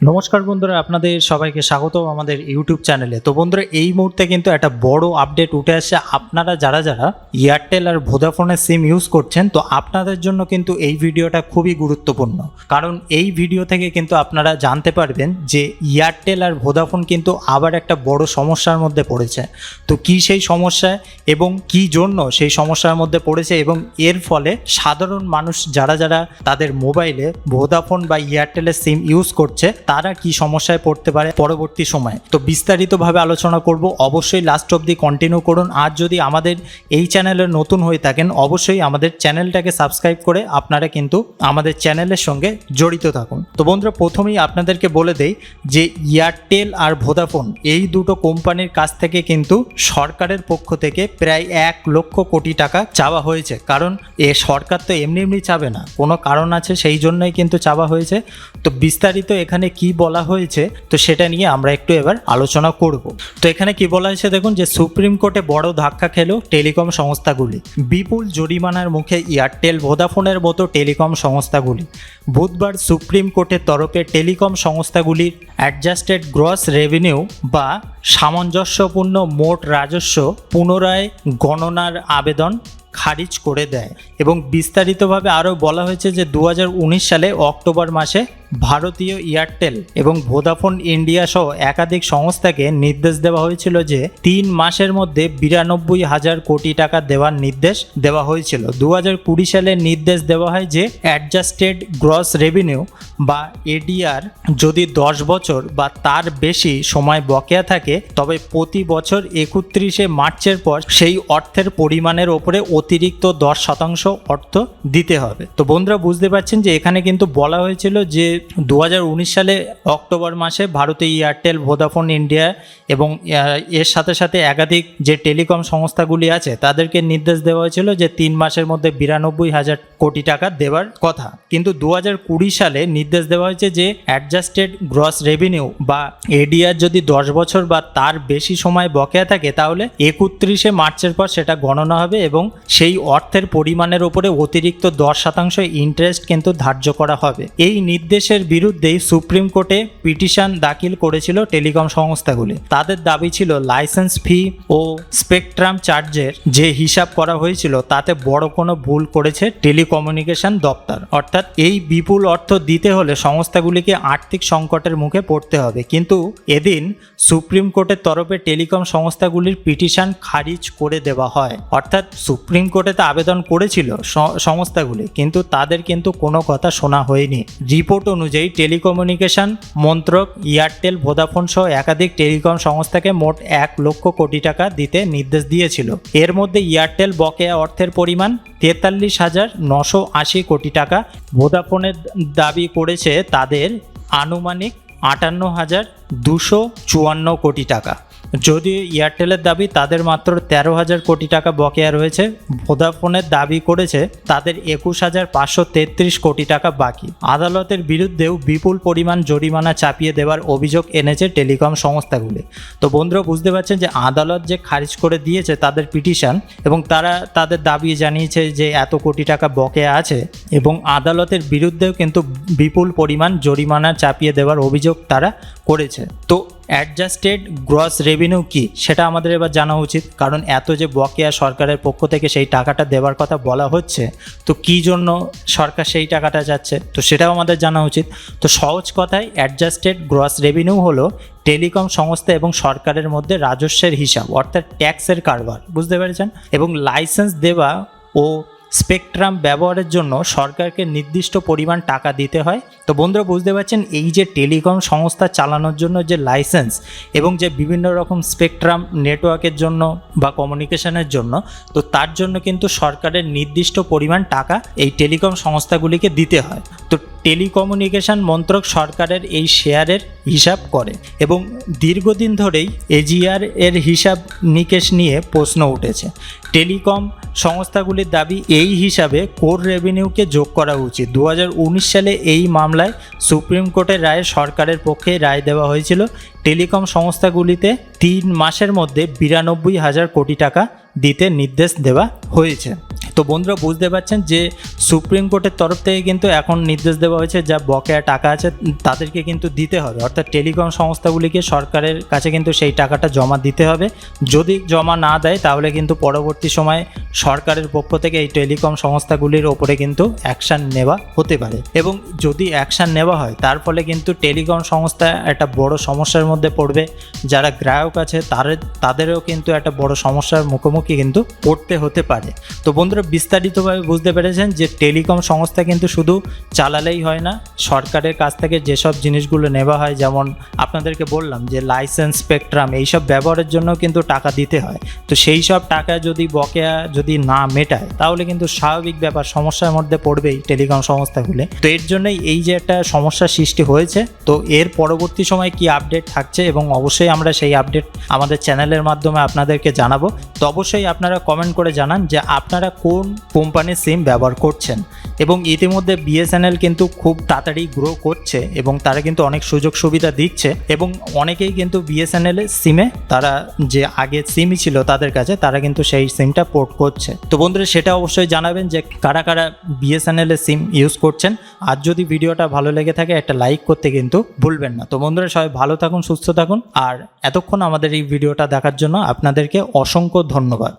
নমস্কার বন্ধুরা, আপনাদের সবাইকে স্বাগত আমাদের ইউটিউব চ্যানেলে। তো বন্ধুরা, এই মুহূর্তে কিন্তু একটা বড় আপডেট উঠে আসছে। আপনারা যারা যারা এয়ারটেল আর ভোদাফোনের সিম ইউজ করছেন, তো আপনাদের জন্য কিন্তু এই ভিডিওটা খুবই গুরুত্বপূর্ণ। কারণ এই ভিডিও থেকে কিন্তু আপনারা জানতে পারবেন যে এয়ারটেল আর ভোদাফোন কিন্তু আবার একটা বড় সমস্যার মধ্যে পড়েছে। তো কি সেই সমস্যা এবং কি জন্য সেই সমস্যার মধ্যে পড়েছে এবং এর ফলে সাধারণ মানুষ যারা যারা তাদের মোবাইলে ভোদাফোন বা এয়ারটেলের সিম ইউজ করছে তারা কি সমস্যায় পড়তে পারে পরবর্তী সময়ে। তো বিস্তারিতভাবে আলোচনা করব। অবশ্যই লাস্ট অবধি কন্টিনিউ করুন। আর যদি আমাদের এই চ্যানেলে নতুন হয়ে থাকেন, অবশ্যই আমাদের চ্যানেলটাকে সাবস্ক্রাইব করে আপনারা কিন্তু আমাদের চ্যানেলের সঙ্গে জড়িত থাকুন। তো বন্ধুরা, প্রথমেই আপনাদেরকে বলে দেই যে এয়ারটেল আর ভোদাফোন এই দুটো কোম্পানির কাছ থেকে কিন্তু সরকারের পক্ষ থেকে প্রায় এক লক্ষ কোটি টাকা চাওয়া হয়েছে। কারণ এ সরকার তো এমনি এমনি চাবে না। কোনো কারণ আছে, সেই জন্যই কিন্তু চাওয়া হয়েছে। তো বিস্তারিত এখানে কি বলা হয়েছে, তো সেটা নিয়ে আমরা একটু এবার আলোচনা করব। তো এখানে কি বলা হয়েছে দেখুন যে, সুপ্রিম কোর্টে বড় ধাক্কা খেলো টেলিকম সংস্থাগুলি। বিপুল জরিমানার মুখে এয়ারটেল ভোদাফোনের মতো টেলিকম সংস্থাগুলি। বুধবার সুপ্রিম কোর্টের তরফে টেলিকম সংস্থাগুলির অ্যাডজাস্টেড গ্রস রেভিনিউ বা সামঞ্জস্যপূর্ণ মোট রাজস্ব পুনরায় গণনার আবেদন খারিজ করে দেয়। এবং বিস্তারিতভাবে আরও বলা হয়েছে যে দু হাজার উনিশ সালে অক্টোবর মাসে ভারতীয় এয়ারটেল এবং ভোদাফোন ইন্ডিয়া সহ একাধিক সংস্থাকে নির্দেশ দেওয়া হয়েছিল যে তিন মাসের মধ্যে বিরানব্বই হাজার কোটি টাকা দেওয়ার নির্দেশ দেওয়া হয়েছিল। দু কুড়ি সালে নির্দেশ দেওয়া হয় যে অ্যাডজাস্টেড গ্রস রেভিনিউ বা এডিআর যদি দশ বছর বা তার বেশি সময় বকেয়া থাকে, তবে প্রতি বছর একত্রিশে মার্চের পর সেই অর্থের পরিমাণের ওপরে অতিরিক্ত দশ শতাংশ অর্থ দিতে হবে। তো বন্ধুরা, বুঝতে পারছেন যে এখানে কিন্তু বলা হয়েছিল যে দু হাজার উনিশ সালে অক্টোবর মাসে ভারতে এয়ারটেল ভোদাফোন ইন্ডিয়া এবং এর সাথে সাথে একাধিক যে টেলিকম সংস্থাগুলি আছে, তাদেরকে নির্দেশ দেওয়া হয়েছিল যে তিন মাসের মধ্যে বিরানব্বই হাজার কোটি টাকা দেওয়ার কথা। কিন্তু দু সালে নির্দেশ দেওয়া হয়েছে যে অ্যাডজাস্টেড গ্রস রেভিনিউ বা এডিআর যদি দশ বছর বা তার বেশি সময় বকেয়া থাকে, তাহলে একত্রিশে মার্চের পর সেটা গণনা হবে এবং সেই অর্থের পরিমাণের ওপরে অতিরিক্ত দশ শতাংশ ইন্টারেস্ট কিন্তু ধার্য করা হবে। এই নির্দেশের বিরুদ্ধেই সুপ্রিম কোর্টে পিটিশন দাখিল করেছিল টেলিকম সংস্থাগুলি। তাদের দাবি ছিল লাইসেন্স ফি ও স্পেকট্রাম চার্জের যে হিসাব করা হয়েছিল, তাতে বড় কোনো ভুল করেছে টেলিকমিউনিকেশন দপ্তর। অর্থাৎ এই বিপুল অর্থ দিতে হলে সংস্থাগুলিকে আর্থিক সংকটের মুখে পড়তে হবে। কিন্তু এদিন সুপ্রিম কোর্টের তরফে টেলিকম সংস্থাগুলির পিটিশন খারিজ করে দেওয়া হয়। অর্থাৎ সুপ্রিম কোর্টে তো আবেদন করেছিল সংস্থাগুলি, কিন্তু তাদের কিন্তু কোনো কথা শোনা হয়নি। রিপোর্ট অনুযায়ী টেলিকমিউনিকেশন মন্ত্রক, এয়ারটেল ভোদাফোন সহ একাধিক টেলিকম সংস্থাকে মোট এক লক্ষ কোটি টাকা দিতে নির্দেশ দিয়েছিল। এর মধ্যে এয়ারটেল বকেয়া অর্থের পরিমাণ তেতাল্লিশ হাজার নশো আশি কোটি টাকা ভোদাফোনের দাবি করেছে তাদের আনুমানিক আটান্ন হাজার দুশো চুয়ান্ন কোটি টাকা। যদিও এয়ারটেলের দাবি তাদের মাত্র তেরো হাজার কোটি টাকা বকেয়া রয়েছে ভোদাফোনের দাবি করেছে তাদের একুশ হাজার পাঁচশো তেত্রিশ কোটি টাকা বাকি। আদালতের বিরুদ্ধেও বিপুল পরিমাণ জরিমানা চাপিয়ে দেওয়ার অভিযোগ এনেছে টেলিকম সংস্থাগুলি। তো বন্ধুরা, বুঝতে পারছেন যে আদালত যে খারিজ করে দিয়েছে তাদের পিটিশন এবং তারা তাদের দাবি জানিয়েছে যে এত কোটি টাকা বকেয়া আছে এবং আদালতের বিরুদ্ধেও কিন্তু বিপুল পরিমাণ জরিমানা চাপিয়ে দেওয়ার অভিযোগ তারা করেছে। তো অ্যাডজাস্টেড গ্রস রেভিনিউ কি? সেটা আমাদের এবার জানা উচিত। কারণ এত যে বকেয়া সরকারের পক্ষ থেকে সেই টাকাটা দেওয়ার কথা বলা হচ্ছে, তো কি জন্য সরকার সেই টাকাটা যাচ্ছে তো সেটাও আমাদের জানা উচিত। তো সহজ কথায় অ্যাডজাস্টেড গ্রস রেভিনিউ হলো টেলিকম সংস্থা এবং সরকারের মধ্যে রাজস্বের হিসাব, অর্থাৎ ট্যাক্সের কারবার, বুঝতে পেরেছেন? এবং লাইসেন্স দেওয়া ও স্পেকট্রাম ব্যবহারের জন্য সরকারকে নির্দিষ্ট পরিমাণ টাকা দিতে হয়। তো বন্ধুরা, বুঝতে পারছেন, এই যে টেলিকম সংস্থা চালানোর জন্য যে লাইসেন্স এবং যে বিভিন্ন রকম স্পেকট্রাম নেটওয়ার্কের জন্য বা কমিউনিকেশনের জন্য, তো তার জন্য কিন্তু সরকারের নির্দিষ্ট পরিমাণ টাকা এই টেলিকম সংস্থাগুলিকে দিতে হয়। তো টেলিকমিউনিকেশন মন্ত্রক সরকারের এই শেয়ারের হিসাব করে এবং দীর্ঘদিন ধরেই এজিআর এর হিসাব নিকেশ নিয়ে প্রশ্ন উঠেছে। টেলিকম সংস্থাগুলির দাবি এই হিসাবে কোর রেভিনিউকে যোগ করা উচিত। দু হাজার উনিশ সালে এই মামলায় সুপ্রিম কোর্টের রায়ে সরকারের পক্ষে রায় দেওয়া হয়েছিল, টেলিকম সংস্থাগুলিতে তিন মাসের মধ্যে বিরানব্বই হাজার কোটি টাকা দিতে নির্দেশ দেওয়া হয়েছে। তো বন্ধুরা বুঝতে পারছেন যে সুপ্রিম কোর্টের তরফ থেকে কিন্তু এখন নির্দেশ দেওয়া হয়েছে যা বকেয়া টাকা আছে, তাদেরকে কিন্তু দিতে হবে। অর্থাৎ টেলিকম সংস্থাগুলিকে সরকারের কাছে কিন্তু সেই টাকাটা জমা দিতে হবে। যদি জমা না দেয়, তাহলে কিন্তু পরবর্তী সময়ে সরকারের পক্ষ থেকে এই টেলিকম সংস্থাগুলির ওপরে কিন্তু অ্যাকশান নেওয়া হতে পারে। এবং যদি অ্যাকশান নেওয়া হয়, তার ফলে কিন্তু টেলিকম সংস্থা একটা বড় সমস্যার মধ্যে পড়বে। যারা গ্রাহক আছে তাদের তাদেরও কিন্তু একটা বড় সমস্যার মুখোমুখি কিন্তু পড়তে হতে পারে। তো বন্ধুরা বিস্তারিতভাবে বুঝতে পেরেছেন যে টেলিকম সংস্থা কিন্তু শুধু চালালেই হয় না, সরকারের কাছ থেকে যেসব জিনিসগুলো নেওয়া হয়, যেমন আপনাদেরকে বললাম যে লাইসেন্স স্পেকট্রাম, এইসব ব্যবহারের জন্য কিন্তু টাকা দিতে হয়। তো সেই সব টাকা যদি বকেয়া যদি না মেটায়, তাহলে কিন্তু স্বাভাবিক ব্যাপার, সমস্যার মধ্যে পড়বেই টেলিকম সংস্থাগুলো। তো এর জন্যই এই যে একটা সমস্যার সৃষ্টি হয়েছে, তো এর পরবর্তী সময় কি আপডেট থাকছে এবং অবশ্যই আমরা সেই আপডেট আমাদের চ্যানেলের মাধ্যমে আপনাদেরকে জানাব। তো অবশ্যই আপনারা কমেন্ট করে জানান যে আপনারা কোন কোম্পানির সিম ব্যবহার করছেন? এবং ইতিমধ্যে বিএসএনএল কিন্তু খুব তাড়াতাড়ি গ্রো করছে এবং তারা কিন্তু অনেক সুযোগ সুবিধা দিচ্ছে এবং অনেকেই কিন্তু বিএসএনএল সিমে তারা যে আগে সিমই ছিল তাদের কাছে তারা কিন্তু সেই সিমটা পোর্ট করছে। তো বন্ধুরা, সেটা অবশ্যই জানাবেন যে কারা কারা বিএসএনএল এর সিম ইউজ করছেন। আর যদি ভিডিওটা ভালো লেগে থাকে, একটা লাইক করতে কিন্তু ভুলবেন না। তো বন্ধুরা, সবাই ভালো থাকুন, সুস্থ থাকুন। আর এতক্ষণ আমাদের এই ভিডিওটা দেখার জন্য আপনাদেরকে অসংখ্য ধন্যবাদ।